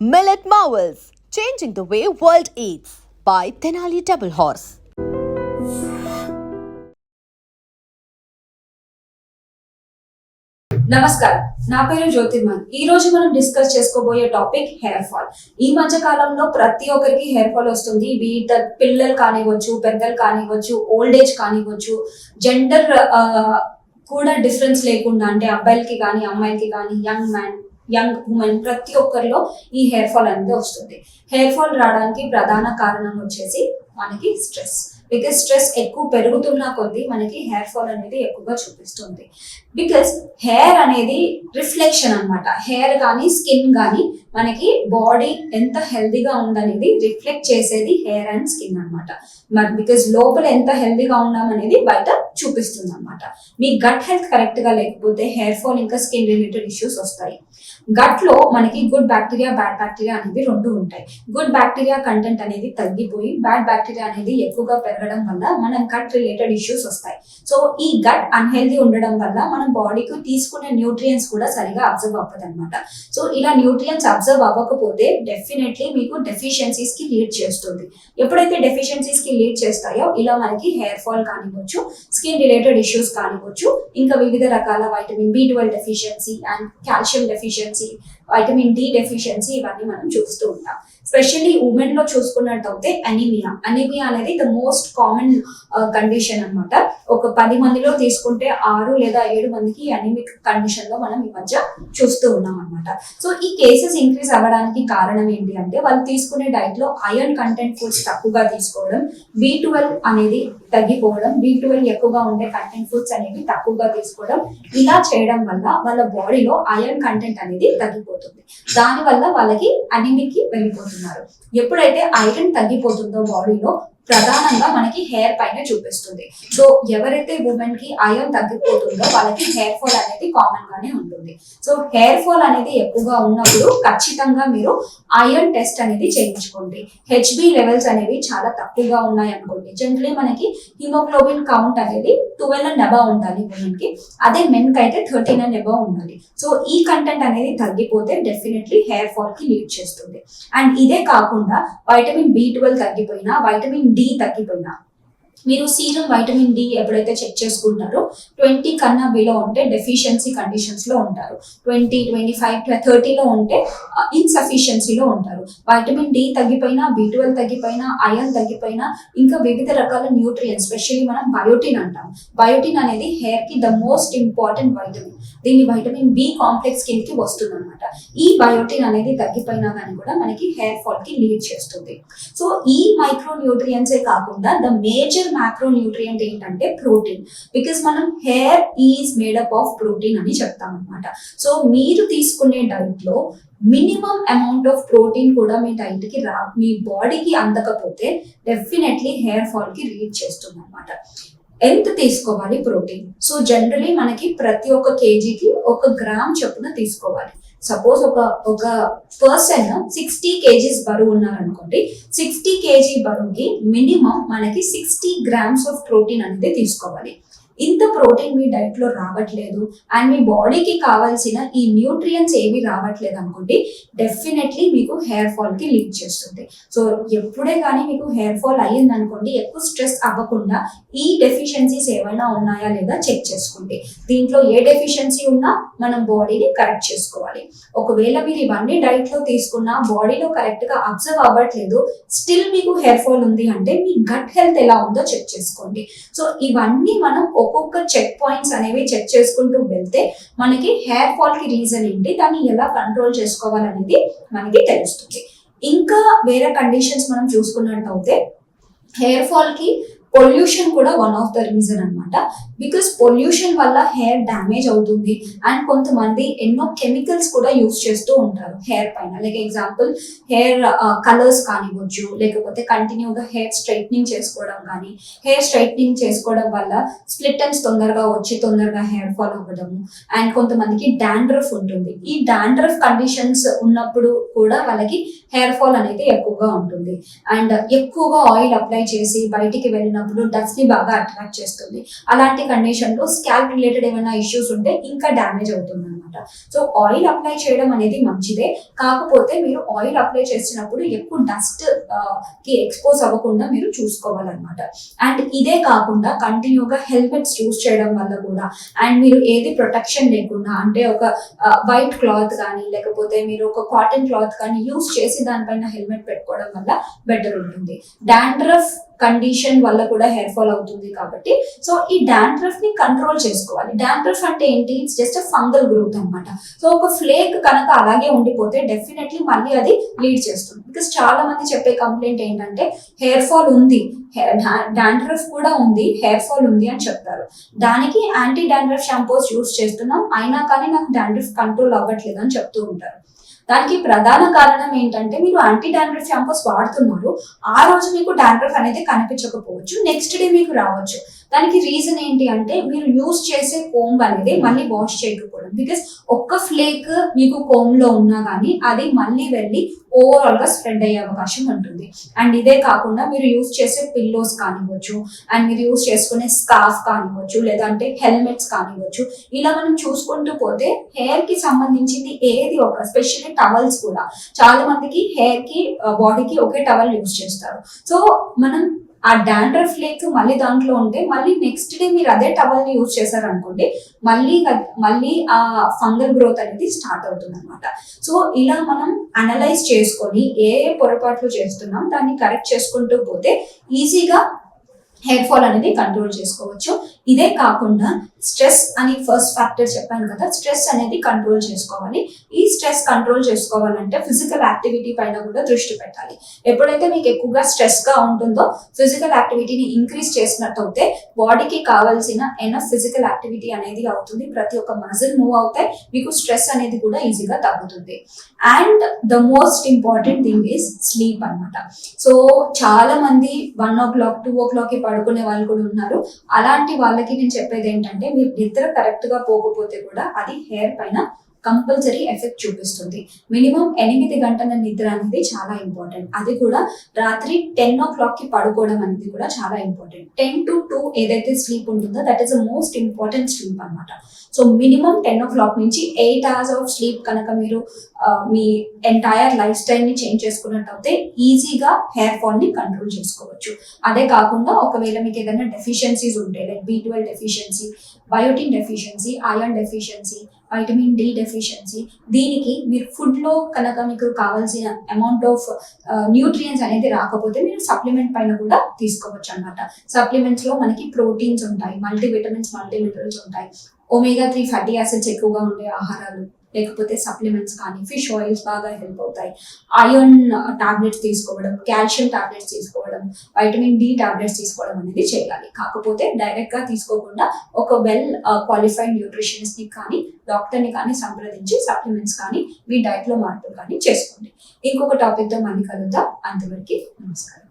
Millet Marvels, changing the way world eats by Tenali Double Horse. నమస్కారం. నా పేరు జ్యోతిర్మన్. ఈ రోజు మనం డిస్కస్ చేసుకోబోయే టాపిక్ హెయిర్ ఫాల్ ఈ మధ్య కాలంలో ప్రతి ఒక్కరికి హెయిర్ ఫాల్ వస్తుంది. బీట్ పిల్లలు కానివ్వచ్చు పెద్దలు కానివ్వచ్చు ఓల్డ్ ఏజ్ కానివ్వచ్చు జెండర్ uh, కూడా డిఫరెన్స్ లేకుండా అంటే అబ్బాయిలకి కానీ అమ్మాయిలకి కానీ యంగ్ మ్యాన్ యంగ్ ఉమెన్ ప్రతి ఒక్కరిలో ఈ హెయిర్ ఫాల్ అనేది వస్తుంది. హెయిర్ ఫాల్ రావడానికి ప్రధాన కారణం వచ్చేసి మనకి స్ట్రెస్ బికాస్ స్ట్రెస్ ఎక్కువ పెరుగుతున్న కొద్దీ మనకి హెయిర్ ఫాల్ అనేది ఎక్కువగా చూపిస్తుంది. బికాస్ హెయిర్ అనేది రిఫ్లెక్షన్ అన్నమాట. హెయిర్ కానీ స్కిన్ కానీ మనకి బాడీ ఎంత హెల్దీగా ఉందనేది రిఫ్లెక్ట్ చేసేది హెయిర్ అండ్ స్కిన్ అన్నమాట. మరి బికాస్ లోపల ఎంత హెల్దీగా ఉన్నాం అనేది బయట చూపిస్తుంది అనమాట మీ గట్ హెల్త్ కరెక్ట్గా లేకపోతే హెయిర్ ఫాల్ ఇంకా స్కిన్ రిలేటెడ్ ఇష్యూస్ వస్తాయి. గట్లో మనకి గుడ్ బ్యాక్టీరియా బ్యాడ్ బ్యాక్టీరియా అనేవి రెండు ఉంటాయి. గుడ్ బ్యాక్టీరియా కంటెంట్ అనేది తగ్గిపోయి బ్యాడ్ బ్యాక్టీరియా అనేది ఎక్కువగా పెరగడం వల్ల మనం గట్ రిలేటెడ్ ఇష్యూస్ వస్తాయి. సో ఈ గట్ అన్హెల్దీ ఉండడం వల్ల మన బాడీకి తీసుకునే న్యూట్రియన్స్ కూడా సరిగా అబ్జర్వ్ అవ్వదు అనమాట సో ఇలా న్యూట్రియన్స్ అబ్జర్వ్ అవ్వకపోతే డెఫినెట్లీ మీకు డెఫిషియన్సీస్కి లీడ్ చేస్తుంది. ఎప్పుడైతే డెఫిషియన్సీస్కి లీడ్ చేస్తాయో ఇలా మనకి హెయిర్ ఫాల్ కానివ్వచ్చు స్కిన్ రిలేటెడ్ ఇష్యూస్ కానివ్వచ్చు ఇంకా వివిధ రకాల vitamin B twelve deficiency and calcium deficiency vitamin D deficiency ఇవన్నీ మనం చూస్తూ ఉంటాం. స్పెషల్లీ ఉమెన్లో చూసుకున్నట్టయితే అనీమియా అనీమియా అనేది ద మోస్ట్ కామన్ కండిషన్ అన్నమాట. ఒక పది మందిలో తీసుకుంటే ఆరు లేదా ఏడు మందికి అనీమిక్ కండిషన్లో మనం ఈ మధ్య చూస్తూ ఉన్నాం అనమాట సో ఈ కేసెస్ ఇంక్రీజ్ అవ్వడానికి కారణం ఏంటి అంటే వాళ్ళు తీసుకునే డైట్లో ఐరన్ కంటెంట్ ఫుడ్స్ తక్కువగా తీసుకోవడం బి ట్వెల్వ్ అనేది తగ్గిపోవడం బి ట్వెల్వ్ ఎక్కువగా ఉండే కంటెంట్ ఫుడ్స్ అనేవి తక్కువగా తీసుకోవడం ఇలా చేయడం వల్ల వాళ్ళ బాడీలో ఐరన్ కంటెంట్ అనేది తగ్గిపోతుంది. దానివల్ల వాళ్ళకి అనిమికి వెళ్ళిపోతున్నారు. ఎప్పుడైతే ఐరన్ తగ్గిపోతుందో బాడీలో ప్రధానంగా మనకి హెయిర్ పైన చూపిస్తుంది. సో ఎవరైతే ఉమెన్కి ఐరన్ తగ్గిపోతుందో వాళ్ళకి హెయిర్ ఫాల్ అనేది కామన్ గానే ఉంటుంది. సో హెయిర్ ఫాల్ అనేది ఎక్కువగా ఉన్నప్పుడు ఖచ్చితంగా మీరు ఐరన్ టెస్ట్ అనేది చేయించుకోండి. హెచ్బి లెవెల్స్ అనేవి చాలా తక్కువగా ఉన్నాయి అనుకోండి. జనరలీ మనకి హిమోగ్లోబిన్ కౌంట్ అనేది ట్వెల్వ్ అండ్ అబవ్ ఉండాలి ఉమెన్కి. అదే మెన్కి అయితే థర్టీన్ అండ్ అబవ్ ఉండాలి. సో ఈ కంటెంట్ అనేది తగ్గిపోతే డెఫినెట్లీ హెయిర్ ఫాల్కి లీడ్ చేస్తుంది. అండ్ ఇదే కాకుండా వైటమిన్ బి ట్వెల్వ్ తగ్గిపోయినా వైటమిన్ డి తగ్గిపోయినా మీరు సీరం వైటమిన్ డి ఎప్పుడైతే చెక్ చేసుకుంటారో ట్వంటీ కన్నా బిలో ఉంటే డెఫిషియన్సీ కండిషన్స్లో ఉంటారు. ట్వంటీ ట్వంటీ ఫైవ్ థర్టీలో ఉంటే ఇన్సఫిషియన్సీలో ఉంటారు. వైటమిన్ డి తగ్గిపోయినా బి ట్వెల్వ్ తగ్గిపోయినా ఐరన్ తగ్గిపోయినా ఇంకా వివిధ రకాల న్యూట్రియన్స్ స్పెషల్లీ మనం బయోటిన్ అంటాం. బయోటిన్ అనేది హెయిర్కి ద మోస్ట్ ఇంపార్టెంట్ వైటమిన్ దీన్ని వైటమిన్ బి కాంప్లెక్స్ కిందకి వస్తుంది అనమాట ఈ బయోటిన్ అనేది తగ్గిపోయినా కానీ కూడా మనకి హెయిర్ ఫాల్కి లీడ్ చేస్తుంది. సో ఈ మైక్రో న్యూట్రియన్సే కాకుండా ద మేజర్ మ్యాక్రో న్యూట్రియంట్ ఏంటంటే ప్రోటీన్ బికాస్ మనం hair is made up of protein అని చెప్తాం అనమాట సో మీరు తీసుకునే డైట్లో మినిమం అమౌంట్ ఆఫ్ ప్రోటీన్ కూడా మీ డైట్కి రా మీ బాడీకి అందకపోతే డెఫినెట్లీ హెయిర్ ఫాల్కి రీడ్ చేస్తుంది అనమాట ఎంత తీసుకోవాలి ప్రోటీన్? సో జనరలీ మనకి ప్రతి ఒక్క కేజీకి ఒక గ్రామ్ చొప్పున తీసుకోవాలి. సపోజ్ ఒక ఒక పర్సన్ సిక్స్టీ కేజీస్ బరువు ఉన్నారనుకోండి సిక్స్టీ కేజీ బరువుకి మినిమం మనకి సిక్స్టీ గ్రామ్స్ ఆఫ్ ప్రోటీన్ అనేది తీసుకోవాలి. ఇంత ప్రోటీన్ మీ డైట్లో రావట్లేదు అండ్ మీ బాడీకి కావాల్సిన ఈ న్యూట్రియన్స్ ఏవి రావట్లేదు అనుకోండి డెఫినెట్లీ మీకు హెయిర్ ఫాల్కి లీడ్ చేస్తుంది. సో ఎప్పుడే కానీ మీకు హెయిర్ ఫాల్ అయ్యింది అనుకోండి ఎక్కువ స్ట్రెస్ అవ్వకుండా ఈ డెఫిషియన్సీస్ ఏమైనా ఉన్నాయా లేదా చెక్ చేసుకోండి దీంట్లో ఏ డెఫిషియన్సీ ఉన్నా మనం బాడీని కరెక్ట్ చేసుకోవాలి. ఒకవేళ మీరు ఇవన్నీ డైట్లో తీసుకున్నా బాడీలో కరెక్ట్గా అబ్జర్వ్ అవ్వట్లేదు స్టిల్ మీకు హెయిర్ ఫాల్ ఉంది అంటే మీ గట్ హెల్త్ ఎలా ఉందో చెక్ చేసుకోండి. సో ఇవన్నీ మనం ఒక్కొక్క చెక్ పాయింట్స్ అనేవి చెక్ చేసుకుంటూ వెళ్తే మనకి హెయిర్ ఫాల్కి రీజన్ ఏంటి దాన్ని ఎలా కంట్రోల్ చేసుకోవాలనేది మనకి తెలుస్తుంది. ఇంకా వేరే కండిషన్స్ మనం చూసుకున్నట్టయితే హెయిర్ ఫాల్కి పొల్యూషన్ కూడా వన్ ఆఫ్ ద రీజన్ అనమాట బికాస్ పొల్యూషన్ వల్ల హెయిర్ డ్యామేజ్ అవుతుంది. అండ్ కొంతమంది ఎన్నో కెమికల్స్ కూడా యూస్ చేస్తూ ఉంటారు హెయిర్ పైన. లైక్ ఎగ్జాంపుల్ హెయిర్ కలర్స్ కానివ్వచ్చు లేకపోతే కంటిన్యూగా హెయిర్ స్ట్రైట్నింగ్ చేసుకోవడం కానీ హెయిర్ స్ట్రైట్నింగ్ చేసుకోవడం వల్ల స్ప్లిటన్స్ తొందరగా వచ్చి తొందరగా హెయిర్ ఫాల్ అవ్వడము అండ్ కొంతమందికి డాండ్రఫ్ ఉంటుంది. ఈ డాండ్రఫ్ కండిషన్స్ ఉన్నప్పుడు కూడా వాళ్ళకి హెయిర్ ఫాల్ అనేది ఎక్కువగా ఉంటుంది. అండ్ ఎక్కువగా ఆయిల్ అప్లై చేసి బయటికి వెళ్ళినప్పుడు డస్ట్ని బాగా అట్రాక్ట్ చేస్తుంది. అలాంటి కండిషన్లో స్కాల్ప్ రిలేటెడ్ ఏమైనా ఇష్యూస్ ఉంటే ఇంకా డ్యామేజ్ అవుతుంది అనమాట సో ఆయిల్ అప్లై చేయడం అనేది మంచిదే. కాకపోతే మీరు ఆయిల్ అప్లై చేసినప్పుడు ఎక్కువ డస్ట్ uh, కి ఎక్స్పోజ్ అవ్వకుండా మీరు చూసుకోవాలన్నమాట. అండ్ ఇదే కాకుండా కంటిన్యూగా హెల్మెట్స్ యూస్ చేయడం వల్ల కూడా అండ్ మీరు ఏది ప్రొటెక్షన్ లేకుండా అంటే ఒక uh, వైట్ క్లాత్ కానీ లేకపోతే మీరు ఒక కాటన్ క్లాత్ కానీ యూస్ చేసి దానిపైన హెల్మెట్ పెట్టుకోవడం వల్ల బెటర్ ఉంటుంది. డాండ్రఫ్ కండిషన్ వల్ల కూడా హెయిర్ ఫాల్ అవుతుంది కాబట్టి. సో ఈ డాండ్రఫ్ని కంట్రోల్ చేసుకోవాలి. డాండ్రఫ్ అంటే ఏంటి? ఇట్స్ జస్ట్ ఫంగల్ గ్రోత్ అన్నమాట. సో ఒక ఫ్లేక్ కనుక అలాగే ఉండిపోతే డెఫినెట్లీ మళ్ళీ అది లీడ్ చేస్తుంది. బికాస్ చాలా మంది చెప్పే కంప్లైంట్ ఏంటంటే హెయిర్ ఫాల్ ఉంది డాండ్రఫ్ కూడా ఉంది హెయిర్ ఫాల్ ఉంది అని చెప్తారు. దానికి యాంటీ డాండ్రఫ్ షాంపూస్ యూస్ చేస్తున్నాం. అయినా కానీ నాకు డాండ్రఫ్ కంట్రోల్ అవ్వట్లేదు అని చెప్తూ ఉంటారు. దానికి ప్రధాన కారణం ఏంటంటే మీరు యాంటీ డాండ్రఫ్ షాంపూస్ వాడుతున్నారు. ఆ రోజు మీకు డాండ్రఫ్ అనేది కనిపించకపోవచ్చు. నెక్స్ట్ డే మీకు రావచ్చు. దానికి రీజన్ ఏంటి అంటే మీరు యూస్ చేసే కోంబ్ అనేది మళ్ళీ వాష్ చేయకపోవడం. బికాస్ ఒక్క ఫ్లేక్ మీకు కోమ్లో ఉన్నా కానీ అది మళ్ళీ వెళ్ళి ఓవరాల్గా స్ప్రెడ్ అయ్యే అవకాశం ఉంటుంది. అండ్ ఇదే కాకుండా మీరు యూస్ చేసే పిల్లోస్ కానివ్వచ్చు అండ్ మీరు యూస్ చేసుకునే స్కార్ఫ్ కానివ్వచ్చు లేదంటే హెల్మెట్స్ కానివ్వచ్చు ఇలా మనం చూసుకుంటూ పోతే హెయిర్కి సంబంధించింది ఏది ఒక స్పెషల్లీ టవల్స్ కూడా చాలా మందికి హెయిర్కి బాడీకి ఒకే టవల్ యూస్ చేస్తారు. సో మనం ఆ డాండ్రఫ్ ఫ్లేక్ మళ్ళీ దాంట్లో ఉంటే మళ్ళీ నెక్స్ట్ డే మీరు అదే టవల్ని యూజ్ చేశారు అనుకోండి మళ్ళీ మళ్ళీ ఆ ఫంగల్ గ్రోత్ అనేది స్టార్ట్ అవుతుంది అనమాట సో ఇలా మనం అనలైజ్ చేసుకొని ఏ ఏ పొరపాట్లు చేస్తున్నాం దాన్ని కరెక్ట్ చేసుకుంటూ పోతే ఈజీగా హెయిర్ ఫాల్ అనేది కంట్రోల్ చేసుకోవచ్చు. ఇదే కాకుండా స్ట్రెస్ అని ఫస్ట్ ఫ్యాక్టర్ చెప్పాను కదా స్ట్రెస్ అనేది కంట్రోల్ చేసుకోవాలి. ఈ స్ట్రెస్ కంట్రోల్ చేసుకోవాలంటే ఫిజికల్ యాక్టివిటీ పైన కూడా దృష్టి పెట్టాలి. ఎప్పుడైతే మీకు ఎక్కువగా స్ట్రెస్గా ఉంటుందో ఫిజికల్ యాక్టివిటీని ఇంక్రీజ్ చేసినట్టయితే బాడీకి కావాల్సిన ఎనఫ్ ఫిజికల్ యాక్టివిటీ అనేది అవుతుంది. ప్రతి ఒక్క మజిల్ మూవ్ అవుతాయి మీకు స్ట్రెస్ అనేది కూడా ఈజీగా తగ్గుతుంది. And the most important thing is sleep అన్నమాట. సో చాలా మంది వన్ ఓ క్లాక్ టూ ఓ క్లాక్కి పడుకునే వాళ్ళు కూడా ఉన్నారు. అలాంటి వాళ్ళకి నేను చెప్పేది ఏంటంటే మీరు నిద్ర కరెక్ట్గా పోకపోతే కూడా అది హెయిర్ పైన కంపల్సరీ ఎఫెక్ట్ చూపిస్తుంది. మినిమం ఎనిమిది గంటల నిద్ర అనేది చాలా ఇంపార్టెంట్. అది కూడా రాత్రి టెన్ ఓ క్లాక్కి పడుకోవడం అనేది కూడా చాలా ఇంపార్టెంట్. టెన్ టు టూ ఏదైతే స్లీప్ ఉంటుందో that is the most important sleep అన్నమాట. So minimum ten o'clock నుంచి ఎయిట్ అవర్స్ ఆఫ్ స్లీప్ కనుక మీరు మీ ఎంటైర్ లైఫ్ స్టైల్ని చేంజ్ చేసుకున్నట్టయితే ఈజీగా హెయిర్ ఫాల్ని కంట్రోల్ చేసుకోవచ్చు. అదే కాకుండా ఒకవేళ మీకు ఏదైనా డెఫిషియన్సీస్ ఉంటాయి like B twelve deficiency biotin deficiency iron deficiency vitamin D deficiency దీనికి మీరు ఫుడ్లో కనుక మీకు కావాల్సిన అమౌంట్ ఆఫ్ న్యూట్రియన్స్ అనేది రాకపోతే మీరు సప్లిమెంట్ పైన కూడా తీసుకోవచ్చు అనమాట సప్లిమెంట్స్లో మనకి ప్రోటీన్స్ ఉంటాయి మల్టీ విటమిన్స్ మల్టీ మినరల్స్ ఉంటాయి. ఒమేగా త్రీ ఫ్యాటీ యాసిడ్స్ ఎక్కువగా ఉండే ఆహారాలు. లేకపోతే సప్లిమెంట్స్ కానీ ఫిష్ ఆయిల్స్ బాగా హెల్ప్ అవుతాయి. ఐరన్ టాబ్లెట్స్ తీసుకోవడం కాల్షియం టాబ్లెట్స్ తీసుకోవడం వైటమిన్ డి టాబ్లెట్స్ తీసుకోవడం అనేది చేయాలి. కాకపోతే డైరెక్ట్గా తీసుకోకుండా ఒక వెల్ క్వాలిఫైడ్ న్యూట్రిషనిస్ట్ని కానీ డాక్టర్ని కానీ సంప్రదించి సప్లిమెంట్స్ కానీ మీ డైట్లో మార్పులు కానీ చేసుకోండి. ఇంకొక టాపిక్తో మళ్ళీ కలుద్దాం. అంతవరకు నమస్కారం.